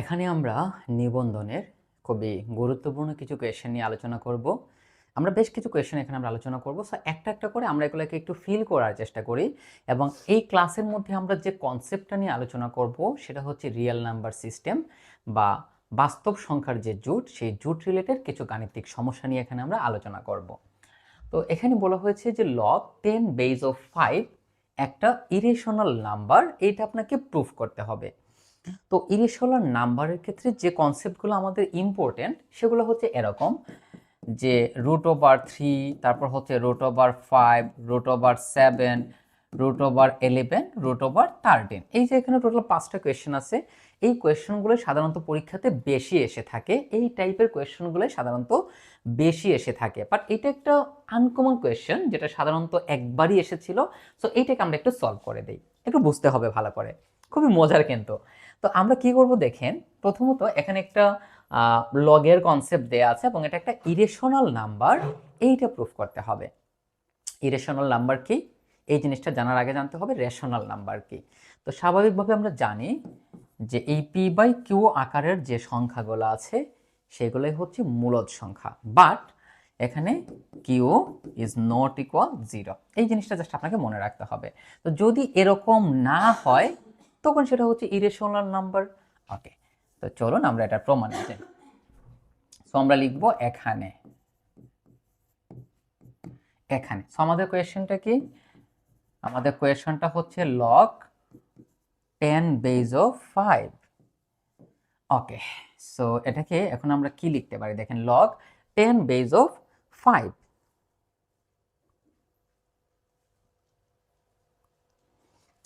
এখানে আমরা নিবন্ধনের খুবই গুরুত্বপূর্ণ কিছু কোয়েশ্চেন নিয়ে আলোচনা করব। আমরা বেশ কিছু কোয়েশ্চেন এখানে আমরা আলোচনা করব। সো একটা একটা করে আমরা এগুলোকে একটু ফিল করার চেষ্টা করি এবং এই ক্লাসের মধ্যে আমরা যে কনসেপ্টটা নিয়ে আলোচনা করব সেটা হচ্ছে রিয়েল নাম্বার সিস্টেম বা বাস্তব সংখ্যার যে জুট, সেই জুট রিলেটেড কিছু গাণিতিক সমস্যা নিয়ে এখানে আমরা আলোচনা করব। তো, এখানে বলা হয়েছে যে log ten base of five একটা ইরেশনাল নাম্বার এটা আপনাকে প্রুফ করতে হবে। তো ইরেশনাল নাম্বারের ক্ষেত্রে যে কনসেপ্টগুলো আমাদের ইম্পর্টেন্ট সেগুলো হচ্ছে এরকম যে রুট ওভার থ্রি তারপর হচ্ছে root over five root over seven root over eleven root over thirteen এই যে এখানে টোটাল পাঁচটা কোয়েশ্চেন আছে, এই কোয়েশ্চেনগুলো সাধারণত পরীক্ষাতে বেশি এসে থাকে, এই টাইপের কোয়েশ্চেনগুলো সাধারণত বেশি এসে থাকে। বাট এটা একটা আনকমন কোয়েশ্চেন যেটা সাধারণত একবারই এসেছিল সো এইটাকে আমরা একটু সলভ করে দিই। একটু বুঝতে হবে ভালো করে। খুবই মজার কিন্তু। তো আমরা কি করব দেখেন, প্রথমত এখানে একটা লগের কনসেপ্ট দেয়া আছে এবং এটা একটা ইরেশনাল নাম্বার এইটা প্রুফ করতে হবে। ইরেশনাল নাম্বার কি? এই জিনিসটা জানার আগে জানতে হবে রেশনাল নাম্বার কি। তো স্বাভাবিকভাবে আমরা জানি যে এই পি বাই কিউ আকারের যে সংখ্যাগুলো আছে, সেগুলোই হচ্ছে মূলদ সংখ্যা। বাট এখানে Q is not equal zero এই জিনিসটা জাস্ট আপনাকে মনে রাখতে হবে। তো যদি এরকম না হয় তখন সেটা হচ্ছে ইরেশনাল নাম্বার ওকে তো চলুন আমরা এটা প্রমাণ দিই সো আমরা লিখব এখানে। এখানে। সো আমাদের কোয়েশ্চেনটা কি? আমাদের কোয়েশ্চেনটা হচ্ছে log ten base of five okay so এটাকে এখন আমরা কি লিখতে পারি? দেখেন log ten base of five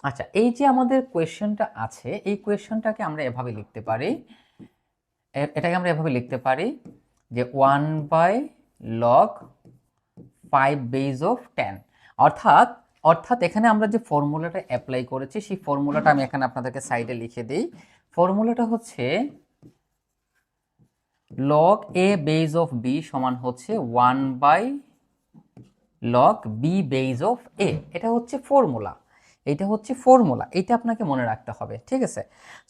আচ্ছা এই যে আমাদের কোয়েশ্চেনটা আছে, এই কোয়েশ্চেনটাকে আমরা এভাবে লিখতে পারি। এটাকে আমরা এভাবে লিখতে পারি যে one by log five base of ten অর্থাৎ অর্থাৎ এখানে আমরা যে ফর্মুলাটা অ্যাপ্লাই করেছি, সেই ফর্মুলাটা আমি এখানে আপনাদেরকে সাইডে লিখে দিই। ফর্মুলাটা হচ্ছে log A base of B সমান হচ্ছে one by log B base of A এটা হচ্ছে ফর্মুলা এইটা হচ্ছে ফর্মুলা এইটা আপনাকে মনে রাখতে হবে, ঠিক আছে?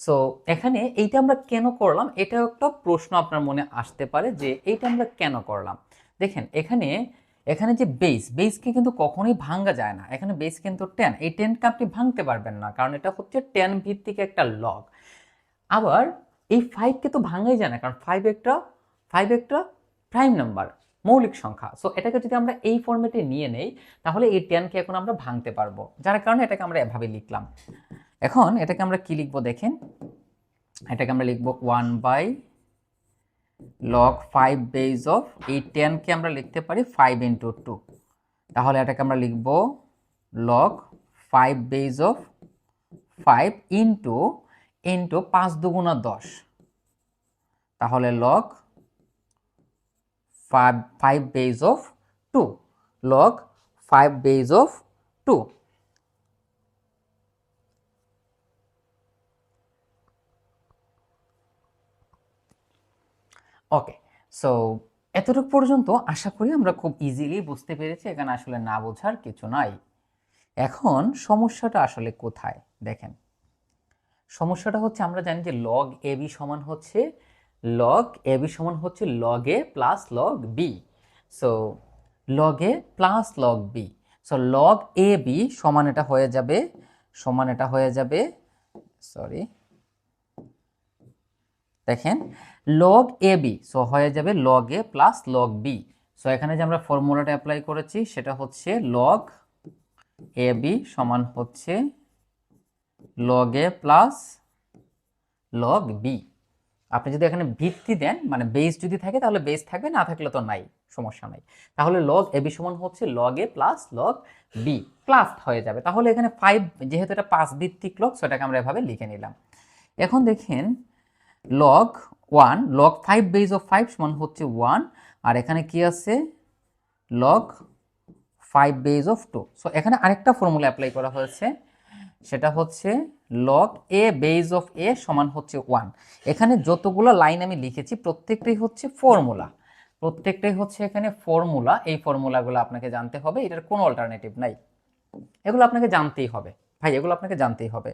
সো এখানে এইটা আমরা কেন করলাম? এটা একটা প্রশ্ন আপনার মনে আসতে পারে যে এইটা আমরা কেন করলাম? দেখেন, এখানে এখানে যে বেস বেসকে কিন্তু কখনোই ভাঙ্গা যায় না। এখানে বেস কিন্তু টেন এই টেনকে আপনি ভাঙতে পারবেন না, কারণ এটা হচ্ছে টেন ভিত্তিক একটা লগ আবার এই ফাইভকে তো ভাঙাই যায় না, কারণ ফাইভ একটা ফাইভ একটা প্রাইম নাম্বার মৌলিক সংখ্যা। সো এটাকে যদি আমরা এই ফর্মেটে নিয়ে নেই, তাহলে এই টেনকে এখন আমরা ভাঙতে পারব। যার কারণে এটাকে আমরা এভাবে লিখলাম। এখন এটাকে আমরা কি লিখব দেখেন? এটাকে আমরা লিখব one by log five base of এই টেনকে আমরা লিখতে পারি ফাইভ ইন্টু টু তাহলে এটাকে আমরা লিখব log five base of five into into পাঁচ দুগুণা দশ। তাহলে log five five base of two log five base of two okay so এতটুকু পর্যন্ত আশা করি আমরা খুব ইজিলি বুঝতে পেরেছি, এখানে আসলে না বোঝার কিছু নাই। এখন সমস্যাটা আসলে কোথায়? দেখেন, সমস্যাটা হচ্ছে আমরা জানি যে লগ এ বি সমান হচ্ছে লগ এ বি সমান হচ্ছে log A plus log B so log A plus log B so log A B সমান এটা হয়ে যাবে, সমান এটা হয়ে যাবে সরি দেখেন লগ এ বি সো হয়ে যাবে log A plus log B so এখানে যে আমরা ফর্মুলাটা অ্যাপ্লাই করেছি, সেটা হচ্ছে লগ এ বি সমান হচ্ছে log A plus log B আপনি যদি এখানে ভিত্তি দেন মানে বেস যদি থাকে, তাহলে বেস থাকবে, না থাকলে তো নাই, সমস্যা নাই। তাহলে লগ এ বি সমান হচ্ছে log A plus log B plus হয়ে যাবে। তাহলে এখানে ফাইভ যেহেতু এটা পাঁচ ভিত্তিক লগ সেটাকে আমরা এভাবে লিখে নিলাম। এখন দেখেন log one log five base of five সমান হচ্ছে ওয়ান আর এখানে কি আছে? Log five base of two so এখানে আরেকটা ফর্মুলা অ্যাপ্লাই করা হয়েছে। সেটা হচ্ছে log A base of A সমান হচ্ছে ওয়ান এখানে যতগুলো লাইন আমি লিখেছি, প্রত্যেকটাই হচ্ছে ফর্মুলা প্রত্যেকটাই হচ্ছে এখানে ফর্মুলা এই ফর্মুলাগুলো আপনাকে জানতে হবে, এটার কোনো অল্টারনেটিভ নাই। এগুলো আপনাকে জানতেই হবে। ভাই, এগুলো আপনাকে জানতেই হবে।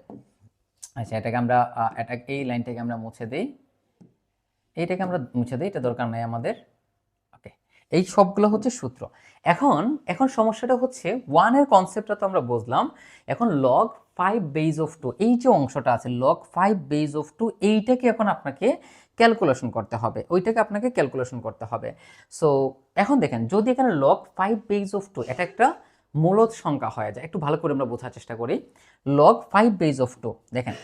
আচ্ছা এটাকে আমরা এই লাইনটাকে আমরা মুছে দিই। এইটাকে আমরা মুছে দিই, এটা দরকার নাই আমাদের। এই সবগুলো হচ্ছে সূত্র। এখন এখন সমস্যাটা হচ্ছে ওয়ানের কনসেপ্টটা তো আমরা বুঝলাম। এখন log five base of two এই যে অংশটা আছে log five base of two এইটাকে এখন আপনাকে ক্যালকুলেশন করতে হবে। ওইটাকে আপনাকে ক্যালকুলেশন করতে হবে। সো এখন দেখেন, যদি এখানে log five base of two এটা একটা মূলত সংখ্যা হয়ে যায়, একটু ভালো করে আমরা বোঝার চেষ্টা করি। Log five base of two দেখেন,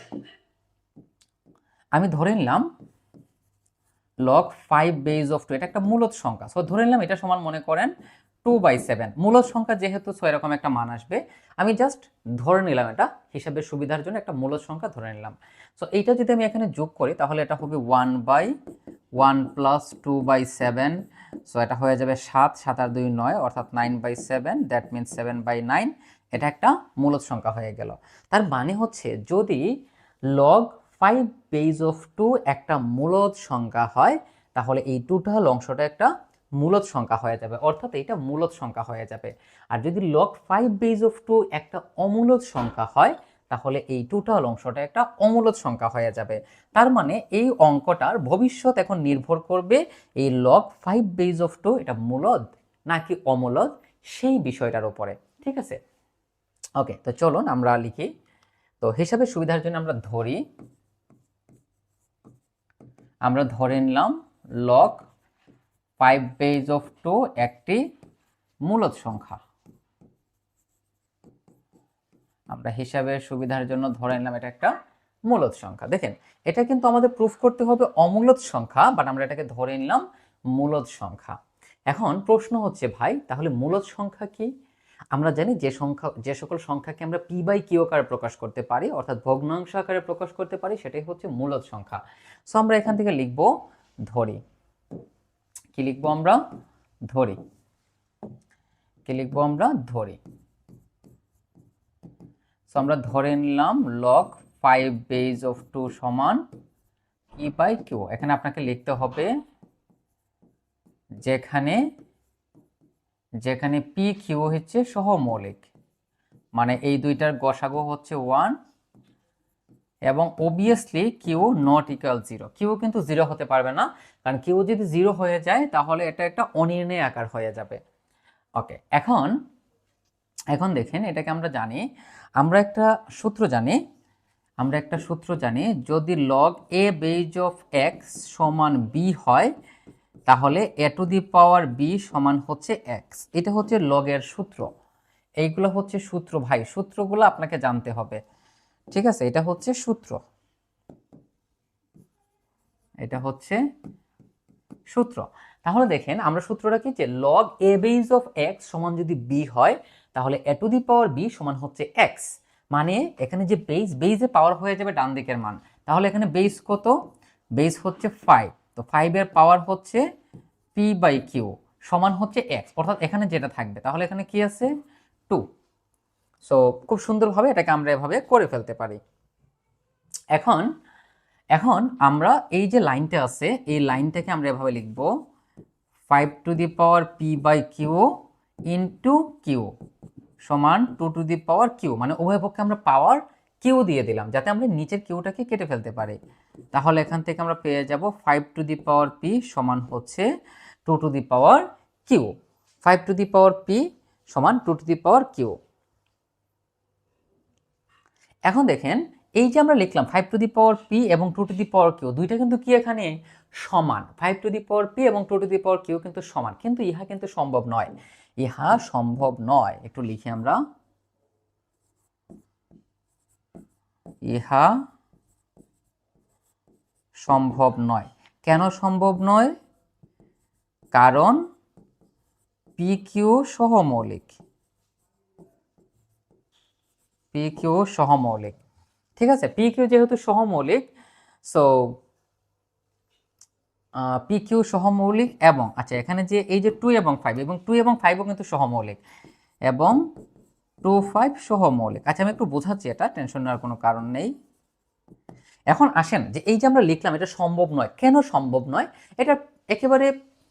আমি ধরে নিলাম log five base of two এটা একটা মূলত সংখ্যা। সো ধরে নিলাম এটা সমান মনে করেন টু বাই সেভেন মূলত সংখ্যা যেহেতু সো এরকম একটা মান আসবে। আমি জাস্ট ধরে নিলাম এটা, হিসাবের সুবিধার জন্য একটা মূলত সংখ্যা ধরে নিলাম। সো এইটা যদি আমি এখানে যোগ করি, তাহলে এটা হবে one by one plus two by seven so এটা হয়ে যাবে সাত সাত আর দুই নয়, অর্থাৎ nine by seven that means seven by nine এটা একটা মূলত সংখ্যা হয়ে গেল। তার মানে হচ্ছে, যদি log five base of two একটা মূলত সংখ্যা হয়, তাহলে এই টোটাল অংশটা একটা মূলত সংখ্যা হয়ে যাবে, অর্থাৎ এটা মূলত সংখ্যা হয়ে যাবে। আর যদি log five base of two একটা অমূলত সংখ্যা হয়, তাহলে এই টোটাল অংশটা একটা অমূলত সংখ্যা হয়ে যাবে। তার মানে এই অঙ্কটার ভবিষ্যৎ এখন নির্ভর করবে এই log five base of two এটা মূলত নাকি অমূলত সেই বিষয়টার উপরে, ঠিক আছে? ওকে তো চলুন আমরা লিখি। তো হিসাবে সুবিধার জন্য আমরা ধরি আমরা ধরে নিলাম log five base of two একটি মূলত সংখ্যা। আমরা হিসাবের সুবিধার জন্য ধরে নিলাম এটা একটা মূলত সংখ্যা। দেখেন, এটা কিন্তু আমাদের প্রুফ করতে হবে অমূলত সংখ্যা বাট আমরা এটাকে ধরে নিলাম মূলত সংখ্যা। এখন প্রশ্ন হচ্ছে, ভাই, তাহলে মূলত সংখ্যা কি? আমরা জানি যে সংখ্যা, যে সকল সংখ্যাকে আমরা পি বাই কিউ আকারে প্রকাশ করতে পারি, অর্থাৎ ভগ্নাংশ আকারে প্রকাশ করতে পারি, সেটাই হচ্ছে মূলত সংখ্যা। সো আমরা এখান থেকে লিখব ধরি। কি লিখব আমরা? ধরি। কি লিখব আমরা? ধরি। সো আমরা ধরে নিলাম log five base of two সমান ই বাই কিউ। এখানে আপনাকে লিখতে হবে যেখানে যেখানে পি কিউ হচ্ছে সহমৌলিক। মানে এই দুইটার গসাগু হচ্ছে ওয়ান এবং obviously Q not equal zero Q কিন্তু জিরো হতে পারবে না, কারণ কিউ যদি জিরো হয়ে যায়, তাহলে এটা একটা অনির্ণয় আকার হয়ে যাবে। ওকে এখন এখন দেখেন, এটাকে আমরা জানি, আমরা একটা সূত্র জানি, আমরা একটা সূত্র জানি, যদি log A base of X সমান বি হয় তাহলে এ টু দি পাওয়ার বি সমান হচ্ছে এক্স এটা হচ্ছে লগের সূত্র। এইগুলো হচ্ছে সূত্র ভাই, সূত্রগুলো আপনাকে জানতে হবে। ঠিক আছে? এটা হচ্ছে সূত্র। এটা হচ্ছে সূত্র। তাহলে দেখেন, আমরা সূত্রটা কি? যে log A base of X সমান যদি বি হয়, তাহলে এ টু দি পাওয়ার বি সমান হচ্ছে এক্স মানে এখানে যে বেজ বেজে পাওয়ার হয়ে যাবে ডান দিকের মান। তাহলে এখানে বেজ কত? বেজ হচ্ছে ফাইভ তো ফাইভের পাওয়ার হচ্ছে পি বাই কিউ সমান হচ্ছে এক্স অর্থাৎ এখানে যেটা থাকবে, তাহলে এখানে কি আছে? টু সো খুব সুন্দরভাবে এটাকে আমরা এভাবে করে ফেলতে পারি। এখন এখন আমরা এই যে লাইনটা আছে, এই লাইনটাকে আমরা এভাবে লিখব। Five to the power P by Q into Q সমান two to the power Q মানে উভয় পক্ষে আমরা পাওয়ার কিউ দিয়ে দিলাম, যাতে আমরা নিচের কিউটাকে কেটে ফেলতে পারি। তাহলে এখান থেকে আমরা পেয়ে যাব five to the power P সমান হচ্ছে two to the power Q five to the power P সমান two to the power Q এখন দেখেন, এই যে আমরা লিখলাম five to the power P এবং two to the power Q দুইটা কিন্তু কি এখানে? সমান। Five to the power P এবং two to the power Q কিন্তু সমান, কিন্তু ইহা কিন্তু সম্ভব নয়। ইহা সম্ভব নয়। একটু লিখে আমরা ইহা সম্ভব নয়। কেন সম্ভব নয়? কারণ পি কিউ সহমৌলিক। পি কিউ সহমৌলিক। ঠিক আছে? পি কিউ যেহেতু সহমৌলিক সো পি কিউ সহমৌলিক এবং আচ্ছা এখানে যে, এই যে টু এবং ফাইভ এবং টু এবং ফাইভও কিন্তু সহমৌলিক। এবং টু ফাইভ সহমৌলিক আচ্ছা আমি একটু বোঝাচ্ছি এটা টেনশন নেওয়ার কোনো কারণ নেই। এখন আসেন যে এই যে আমরা লিখলাম, এটা সম্ভব নয়। কেন সম্ভব নয়? এটা একেবারে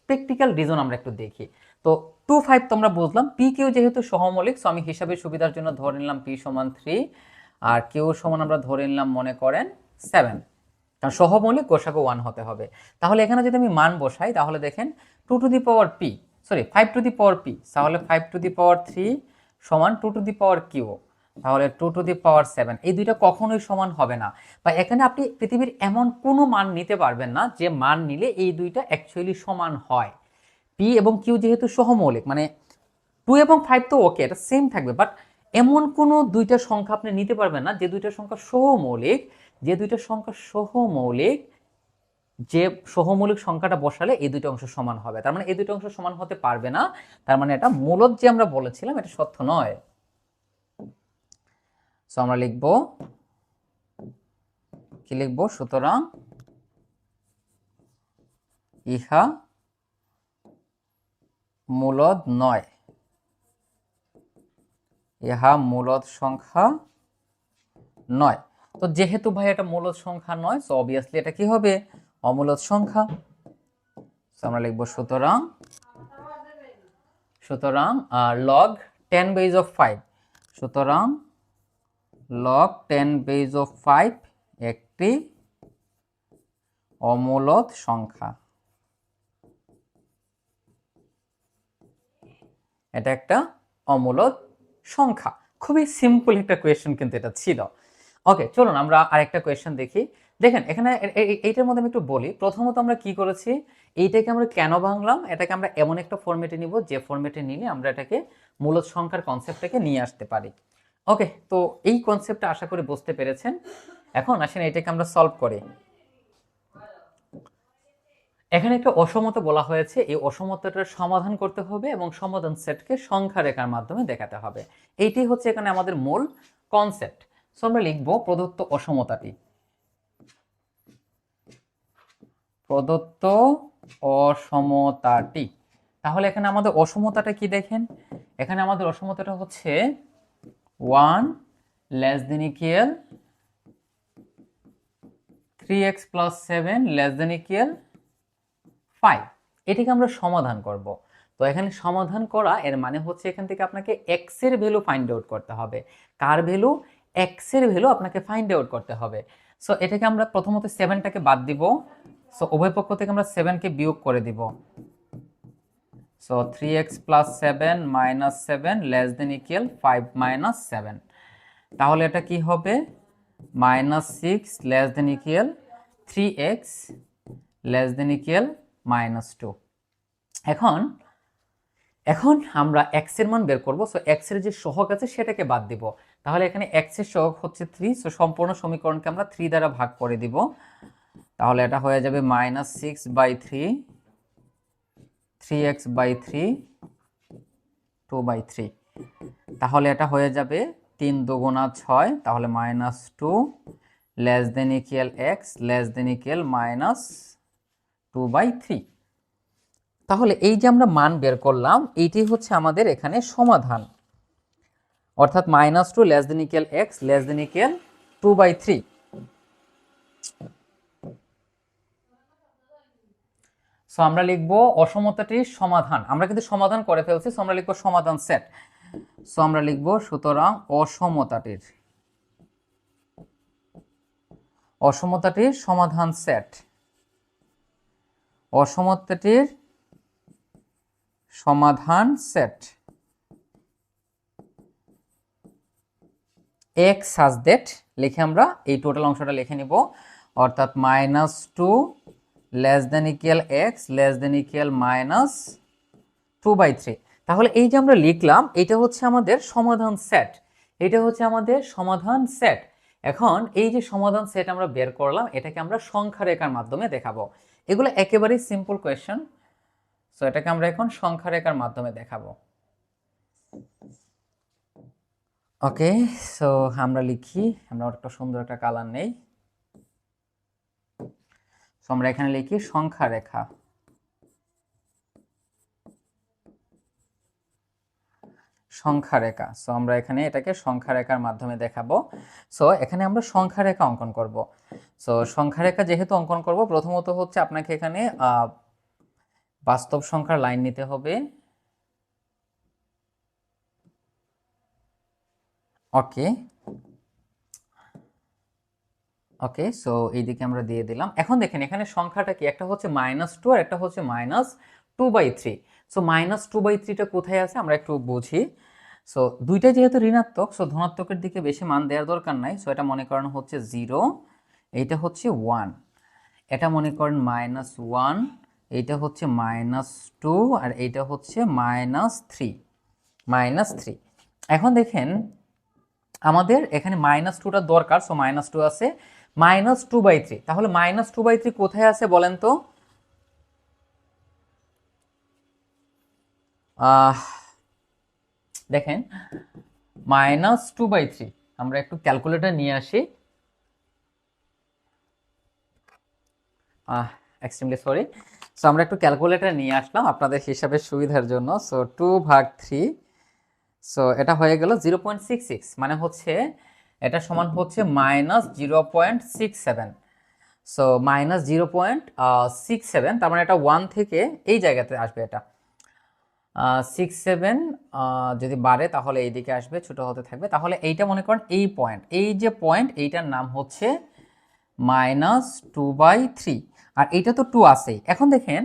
প্র্যাকটিক্যাল রিজন আমরা একটু দেখি। তো টু ফাইভ তো আমরা বুঝলাম পি কিউ যেহেতু সহমৌলিক সো আমি হিসাবের সুবিধার জন্য ধরে নিলাম পি সমান থ্রি আর কিউ সমান আমরা ধরে নিলাম, মনে করেন সেভেন কারণ সহমৌলিক গোসাগু ওয়ান হতে হবে। তাহলে এখানে যদি আমি মান বসাই, তাহলে দেখেন two to the power P sorry five to the power P তাহলে five to the power three সমান two to the power Q তাহলে two to the power seven এই দুইটা কখনোই সমান হবে না। বা এখানে আপনি পৃথিবীর এমন কোনো মান নিতে পারবেন না যে মান নিলে এই দুইটা অ্যাকচুয়ালি সমান হয়। পি এবং কিউ যেহেতু সহমৌলিক মানে টু এবং ফাইভ তো ওকে এটা সেম থাকবে। বাট এমন কোনো দুইটা সংখ্যা আপনি নিতে পারবেন না যে দুইটা সংখ্যা সহমৌলিক, যে দুইটা সংখ্যা সহমৌলিক যে সহমৌলিক সংখ্যাটা বসালে এই দুইটা অংশ সমান হবে। তার মানে এই দুইটা অংশ সমান হতে পারবে না। তার মানে এটা মূলত যে আমরা বলেছিলাম, এটা সত্য নয়। সো আমরা লিখব, কি লিখব? সুতরাং ইহা মূলত নয়। ইহা মূলত সংখ্যা নয়। তো যেহেতু ভাই এটা মূলত সংখ্যা নয় সো অবভিয়াসলি এটা কি হবে? অমূলদ সংখ্যা। আমরা লিখব সুতরাং সুতরাং log ten base of five সুতরাং log ten base of five একটি অমূলত সংখ্যা। এটা একটা অমূলত সংখ্যা। খুবই সিম্পল একটা কোয়েশ্চেন কিন্তু এটা ছিল। ওকে চলুন আমরা আরেকটা কোয়েশ্চেন দেখি। দেখেন, এখানে এইটার মধ্যে আমি একটু বলি, প্রথমত আমরা কি করেছি, এইটাকে আমরা কেন ভাঙলাম, এটাকে আমরা এমন একটা ফরম্যাটে নিব, যে ফরম্যাটে নিলে আমরা এটাকে মূলত সংখ্যার কনসেপ্টটাকে নিয়ে আসতে পারি। ওকে তো এই কনসেপ্টটা আশা করি বুঝতে পেরেছেন। এখন আসেন এটাকে আমরা সলভ করি। এখানে একটা অসমতা বলা হয়েছে, এই অসমতাটার সমাধান করতে হবে এবং সমাধান সেটকে সংখ্যা রেখার মাধ্যমে দেখাতে হবে। এইটি হচ্ছে এখানে আমাদের মূল কনসেপ্ট সো আমরা লিখব প্রদত্ত অসমতাটি। প্রদত্ত অসমতাটি। তাহলে এখানে আমাদের অসমতাটা কি দেখেন? এখানে আমাদের অসমতাটা হচ্ছে one less than equal three X plus seven less than equal five. এটিকে আমরা সমাধান করব। তো এখানে সমাধান করা, এর মানে হচ্ছে এখান থেকে আপনাকে এক্সের ভ্যালু ফাইন্ড আউট করতে হবে। কার ভ্যালু? এক্সের ভ্যালু আপনাকে ফাইন্ড আউট করতে হবে। সো এটাকে আমরা প্রথমত সেভেনটাকে বাদ দিব। সো উভয় পক্ষ থেকে আমরা সেভেনকে বিয়োগ করে দিব। So three X plus seven minus seven less than equal five minus seven তাহলে এটা কি হবে? Minus six less than equal three X less than equal minus two এখন এখন আমরা এক্সের মান বের করব। সো এক্সের যে সহগ আছে সেটাকে বাদ দিব। তাহলে এখানে এক্সের সহগ হচ্ছে থ্রি সো সম্পূর্ণ সমীকরণকে আমরা থ্রি দ্বারা ভাগ করে দিব। তাহলে এটা হয়ে যাবে minus six by three three X by three two by three তাহলে এটা হয়ে যাবে তিন দুগুণা ছয়, তাহলে minus two less than equal X less than equal minus two by three তাহলে এই যে আমরা মান বের করলাম, এইটি হচ্ছে আমাদের এখানে সমাধান। অর্থাৎ minus two less than equal X less than equal two by three so আমরা লিখব অসমতাটির সমাধান। আমরা কিন্তু সমাধান করে ফেলছি সো আমরা লিখব সমাধান সেট সো আমরা লিখব সুতরাং অসমতাটির অসমতাটির সমাধান সেট অসমতাটির সমাধান সেট এক্স সাজ দ্যাট লিখে আমরা এই টোটাল অংশটা লিখে নিব, অর্থাৎ minus two less than equal X less than equal minus two by three তাহলে এই যে আমরা লিখলাম, এটা হচ্ছে আমাদের সমাধান সেট এটা হচ্ছে আমাদের সমাধান সেট এখন এই যে সমাধান সেট আমরা বের করলাম, এটাকে আমরা সংখ্যা রেখার মাধ্যমে দেখাবো। এগুলো একেবারেই সিম্পল কোয়েশ্চেন সো এটাকে আমরা এখন সংখ্যা রেখার মাধ্যমে দেখাবো। ওকে সো আমরা লিখি, আমরা একটা সুন্দর একটা কালার নেই। সো আমরা এখানে লিখি সংখ্যা রেখা। সংখ্যা রেখা। সো আমরা এখানে এটাকে সংখ্যা রেখার মাধ্যমে দেখাবো। সো এখানে আমরা সংখ্যা রেখা অঙ্কন করব। সো সংখ্যা রেখা যেহেতু অঙ্কন করব, প্রথমত হচ্ছে আপনাকে এখানে বাস্তব সংখ্যার লাইন নিতে হবে। ওকে ওকে সো এইদিকে আমরা দিয়ে দিলাম। এখন দেখেন, এখানে সংখ্যাটা কি? একটা হচ্ছে মাইনাস টু আর একটা হচ্ছে minus two by three so minus two by থ্রিটা কোথায় আছে? আমরা একটু বুঝি। সো দুইটা যেহেতু ঋণাত্মক সো ধনাত্মকের দিকে বেশি মান দেওয়ার দরকার নাই। সো এটা মনে করেন হচ্ছে জিরো এইটা হচ্ছে ওয়ান এটা মনে করেন মাইনাস ওয়ান এইটা হচ্ছে মাইনাস টু আর এইটা হচ্ছে মাইনাস থ্রি মাইনাস থ্রি এখন দেখেন, আমাদের এখানে মাইনাস টুটা দরকার। সো মাইনাস টু আছে। Minus two by three. তাহলে মাইনাস টু বাই থ্রি কোথায় আছে বলেন তো? দেখেন, মাইনাস টু বাই থ্রি। আমরা একটু ক্যালকুলেটর নিয়ে আসি। এক্সট্রিমলি সরি সো আমরা একটু ক্যালকুলেটর নিয়ে আসলাম আপনাদের হিসাবের সুবিধার জন্য। সো টু ভাগ থ্রি সো এটা হয়ে গেল জিরো পয়েন্ট সিক্স সিক্স মানে হচ্ছে এটা সমান হচ্ছে minus zero point six seven so minus zero point six seven তার মানে এটা ওয়ান থেকে এই জায়গাতে আসবে এটা। সিক্স সেভেন যদি বাড়ে তাহলে এই দিকে আসবে, ছোট হতে থাকবে। তাহলে এইটা মনে করেন এই পয়েন্ট এই যে পয়েন্ট এইটার নাম হচ্ছে মাইনাস টু বাই থ্রি আর এইটা তো টু আছেই। এখন দেখেন,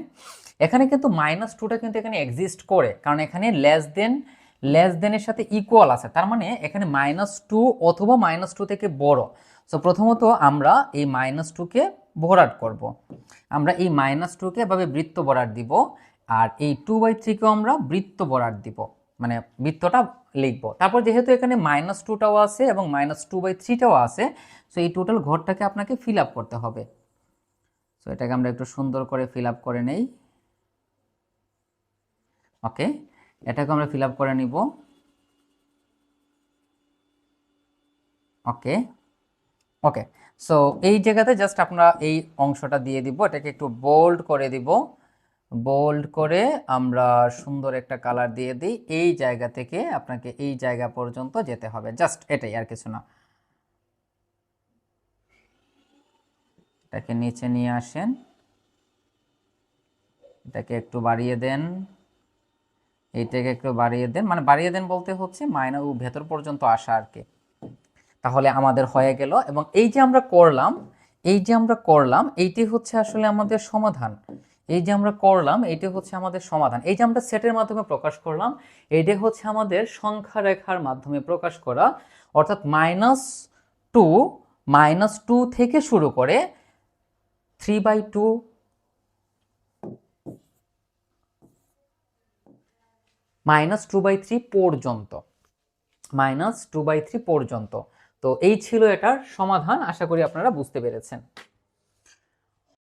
এখানে কিন্তু মাইনাস টুটা কিন্তু এখানে এক্সিস্ট করে। কারণ এখানে লেস দেন লেস দেনের সাথে ইকুয়াল আছে। তার মানে এখানে মাইনাস টু অথবা মাইনাস টু থেকে বড়। সো প্রথমত আমরা এই মাইনাস টুকে ভরাট করব। আমরা এই মাইনাস টুকে এভাবে বৃত্ত ভরাট দিব আর এই টু বাই থ্রিকেও আমরা বৃত্ত ভরাট দিব। মানে বৃত্তটা লিখব। তারপর যেহেতু এখানে মাইনাস টুটাও আছে এবং মাইনাস টু বাই থ্রিটাও আছে সো এই টোটাল ঘরটাকে আপনাকে ফিল আপ করতে হবে। সো এটাকে আমরা একটু সুন্দর করে ফিল আপ করে নেই। ওকে এটাকে আমরা ফিল আপ করে নিব। ওকে ওকে সো এই জায়গাতে জাস্ট আমরা এই অংশটা দিয়ে দিব, এটাকে একটু বোল্ড করে দিব। বোল্ড করে আমরা সুন্দর একটা কালার দিয়ে দিই, এই জায়গা থেকে আপনাকে এই জায়গা পর্যন্ত যেতে হবে। জাস্ট এটাই আর কিছু না। এটাকে নিচে নিয়ে আসেন। এটাকে একটু বাড়িয়ে দেন। এইটাকে একটু বাড়িয়ে দেন। মানে বাড়িয়ে দেন বলতে হচ্ছে মাইনা ও ভেতর পর্যন্ত আসা আর কি। তাহলে আমাদের হয়ে গেল। এবং এই যে আমরা করলাম, এই যে আমরা করলাম, এইটি হচ্ছে আসলে আমাদের সমাধান। এই যে আমরা করলাম, এইটি হচ্ছে আমাদের সমাধান। এই যে আমরা সেটের মাধ্যমে প্রকাশ করলাম, এইটা হচ্ছে আমাদের সংখ্যা রেখার মাধ্যমে প্রকাশ করা। অর্থাৎ মাইনাস টু মাইনাস টু থেকে শুরু করে three by two minus two by three পর্যন্ত মাইনাস টু বাই থ্রি পর্যন্ত। তো এই ছিল এটার সমাধান, আশা করি আপনারা বুঝতে পেরেছেন।